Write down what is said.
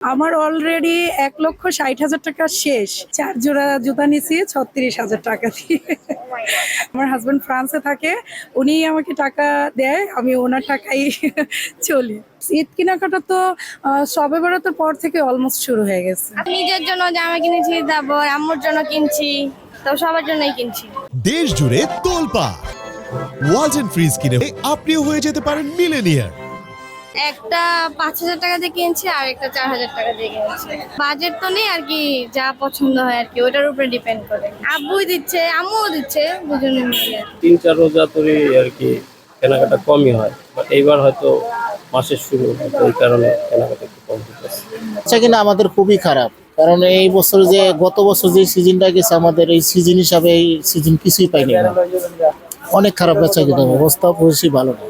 আমার অলরেডি এক লক্ষ ষাট হাজার টাকা শেষ। চার জোড়া জুতা নিছি ছত্রিশ হাজার টাকা দিয়ে। আমার হাজব্যান্ড ফ্রান্সে থাকে উনি আমাকে টাকা দেয় আমি ওনার টাকাই চলি। ঈদ কেনাকাটা তো আহ, সবে বেড়ানোর পর থেকে অলমোস্ট শুরু হয়ে গেছে। নিজের জন্য জামা কিনেছি তারপর আম্মুর জন্য কিনছি তো সবার জন্যই কিনছি। দেশ জুড়ে তোলপা ওয়াজ এন্ড ফ্রিজ কিনে আপনিও হয়ে যেতে পারেন মিলেনিয়ার একটা পাঁচ হাজার টাকা দিয়ে কিনছি আর একটা চার হাজার টাকা দিয়ে কিনছি। বাজেট তো নেই আর কি যা পছন্দ হয় আর কি ওটার উপরে ডিপেন্ড করে। আব্বুই দিচ্ছে আম্মুও দিচ্ছে দুজনে মিলে। তিন চার রোজা ধরে আর কি কেনাকাটা কমই হয় বাট এইবার হয়তো মাসের শুরু এই কারণে কেনাকাটা একটু কম হতেছে বেচা কিনা আমাদের খুবই খারাপ কারণ এই বছর যে গত বছর যে সিজনটা গেছে আমাদের এই সিজন হিসাবে এই সিজন কিছুই পাইনি। অনেক খারাপ বেচা কিনা অবস্থা বেশি ভালো না।